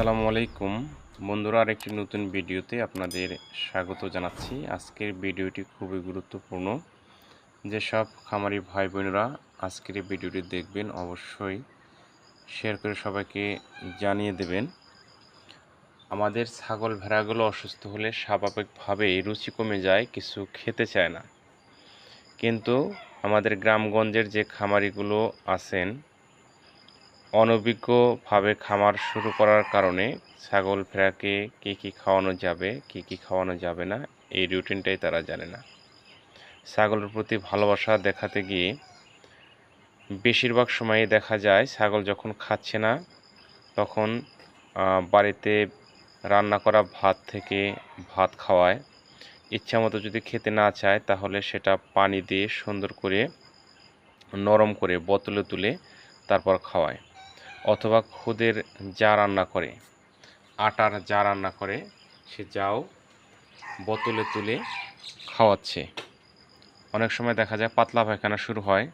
আসসালামু আলাইকুম। বন্ধুরা, আরেকটি নতুন ভিডিওতে আপনাদের স্বাগত জানাচ্ছি। আজকের ভিডিওটি খুবই গুরুত্বপূর্ণ। যেসব খামারি ভাই বোনেরা আজকের ভিডিওটি দেখবেন, অবশ্যই শেয়ার করে সবাইকে জানিয়ে দেবেন। আমাদের ছাগল ভেড়াগুলো অসুস্থ হলে স্বাভাবিকভাবে রুচি কমে যায়, কিছু খেতে চায় না। কিন্তু আমাদের গ্রামগঞ্জের যে খামারিগুলো আছেন অনভিজ্ঞভাবে খামার শুরু করার কারণে ছাগল ভেড়াকে কী কী খাওয়ানো যাবে, কী কী খাওয়ানো যাবে না, এই রুটিনটাই তারা জানে না। ছাগলের প্রতি ভালোবাসা দেখাতে গিয়ে বেশিরভাগ সময়ই দেখা যায় ছাগল যখন খাচ্ছে না, তখন বাড়িতে রান্না করা ভাত থেকে ভাত খাওয়ায়। ইচ্ছা মতো যদি খেতে না চায়, তাহলে সেটা পানি দিয়ে সুন্দর করে নরম করে বোতলে তুলে তারপর খাওয়ায়। অথবা খুদের যা রান্না করে, আটার যা রান্না করে, সে যাও বোতলে তুলে খাওয়াচ্ছে। অনেক সময় দেখা যায় পাতলা পায়খানা শুরু হয়,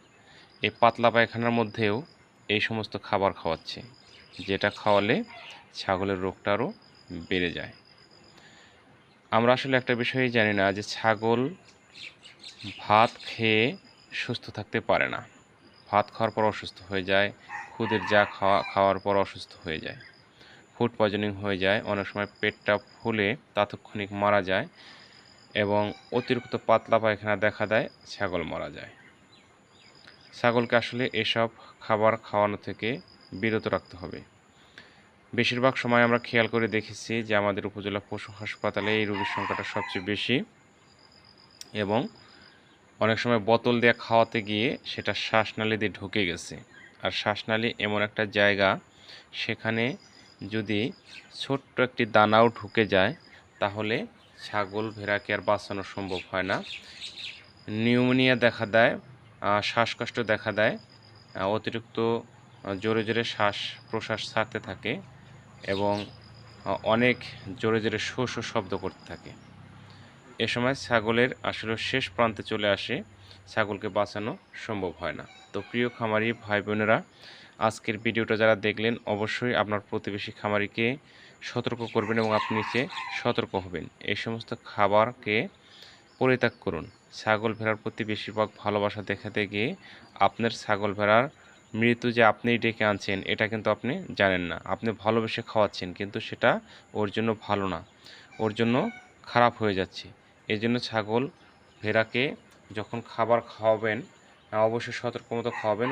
এই পাতলা পায়খানার মধ্যেও এই সমস্ত খাবার খাওয়াচ্ছে, যেটা খাওয়ালে ছাগলের রোগটা আরও বেড়ে যায়। আমরা আসলে একটা বিষয়ই জানি না যে ছাগল ভাত খেয়ে সুস্থ থাকতে পারে না। ভাত খাওয়ার পর অসুস্থ হয়ে যায়, খুদের যা খাওয়া খাওয়ার পর অসুস্থ হয়ে যায়। ফুড পয়জনিং হয়ে যায়, অনেক সময় পেটটা ফুলে তাৎক্ষণিক মারা যায় এবং অতিরিক্ত পাতলা পায়খানা দেখা দেয়, ছাগল মারা যায়। ছাগলকে আসলে এসব খাবার খাওয়ানো থেকে বিরত রাখতে হবে। বেশিরভাগ সময় আমরা খেয়াল করে দেখেছি যে আমাদের উপজেলা পশু হাসপাতালে এই রোগীর সংখ্যাটা সবচেয়ে বেশি এবং অনেক সময় বোতল দিয়ে খাওয়াতে গিয়ে সেটা শ্বাসনালী দিয়ে ঢুকে গেছে। আর শ্বাসনালী এমন একটা জায়গা, সেখানে যদি ছোট্ট একটি দানাও ঢুকে যায়, তাহলে ছাগল ভেড়াকে আর বাঁচানো সম্ভব হয় না। নিউমোনিয়া দেখা দেয় শ্বাসকষ্ট দেখা দেয় অতিরিক্ত জোরে জোরে শ্বাস প্রশ্বাস ছাড়তে থাকে এবং অনেক জোরে জোরে শো শো শব্দ করতে থাকে। এ সময় ছাগলের আসলে শেষ প্রান্তে চলে আসে। ছাগলকে বাঁচানো সম্ভব হয় না। তো প্রিয় খামারি ভাই বোনেরা আজকের ভিডিওটা যারা দেখলেন, অবশ্যই আপনার প্রতিবেশী খামারিকে সতর্ক করবেন এবং আপনি নিচে সতর্ক হবেন। এই সমস্ত খাবারকে পরিত্যাগ করুন। ছাগল ভেড়ার প্রতি বেশিরভাগ ভালোবাসা দেখাতে গিয়ে আপনার ছাগল ভেড়ার মৃত্যু যে আপনি ডেকে আনছেন, এটা কিন্তু আপনি জানেন না। আপনি ভালোবেসে খাওয়াচ্ছেন, কিন্তু সেটা ওর জন্য ভালো না। ওর জন্য খারাপ হয়ে যাচ্ছে। এই জন্য ছাগল ভেড়াকে যখন খাবার খাওয়াবেন, অবশ্যই সতর্ক মতো খাওয়াবেন।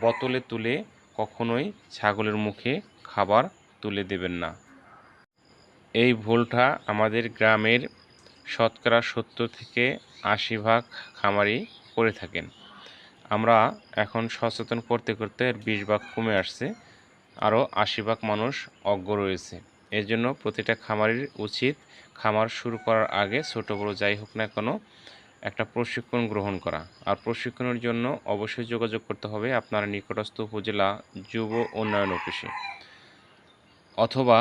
বোতলে তুলে কখনোই ছাগলের মুখে খাবার তুলে দেবেন না। এই ভুলটা আমাদের গ্রামের শতকরা সত্তর থেকে আশি ভাগ খামারি করে থাকেন। আমরা এখন সচেতন করতে করতে বিশ ভাগ কমে আসছে। আরও আশি ভাগ মানুষ অজ্ঞ রয়েছে। এর জন্য প্রতিটা খামারির উচিত খামার শুরু করার আগে ছোটো, বড়ো যাই হোক না কোনো একটা প্রশিক্ষণ গ্রহণ করা। আর প্রশিক্ষণের জন্য অবশ্যই যোগাযোগ করতে হবে আপনার নিকটস্থ উপজেলা যুব উন্নয়ন অফিসে। অথবা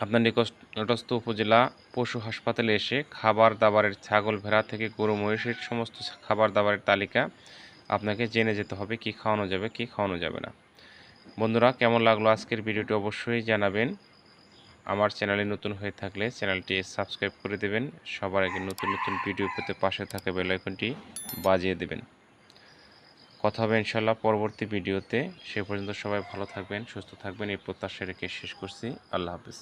আপনার নিকটস্থ উপজেলা পশু হাসপাতালে এসে খাবার দাবারের ছাগল, ভেড়া থেকে গরু, মহিষের সমস্ত খাবার দাবারের তালিকা আপনাকে জেনে যেতে হবে কি খাওয়ানো যাবে, কি খাওয়ানো যাবে না। বন্ধুরা, কেমন লাগল আজকের ভিডিওটি অবশ্যই জানাবেন। আমার চ্যানেলে নতুন হয়ে থাকলে চ্যানেলটি সাবস্ক্রাইব করে দেবেন। সবার আগে নতুন নতুন ভিডিও পেতে পাশে থাকা বেলাইকনটি বাজিয়ে দেবেন। কথা হবে ইনশাল্লাহ পরবর্তী ভিডিওতে। সে পর্যন্ত সবাই ভালো থাকবেন, সুস্থ থাকবেন। এই প্রত্যাশা রেখে শেষ করছি। আল্লাহ হাফিজ।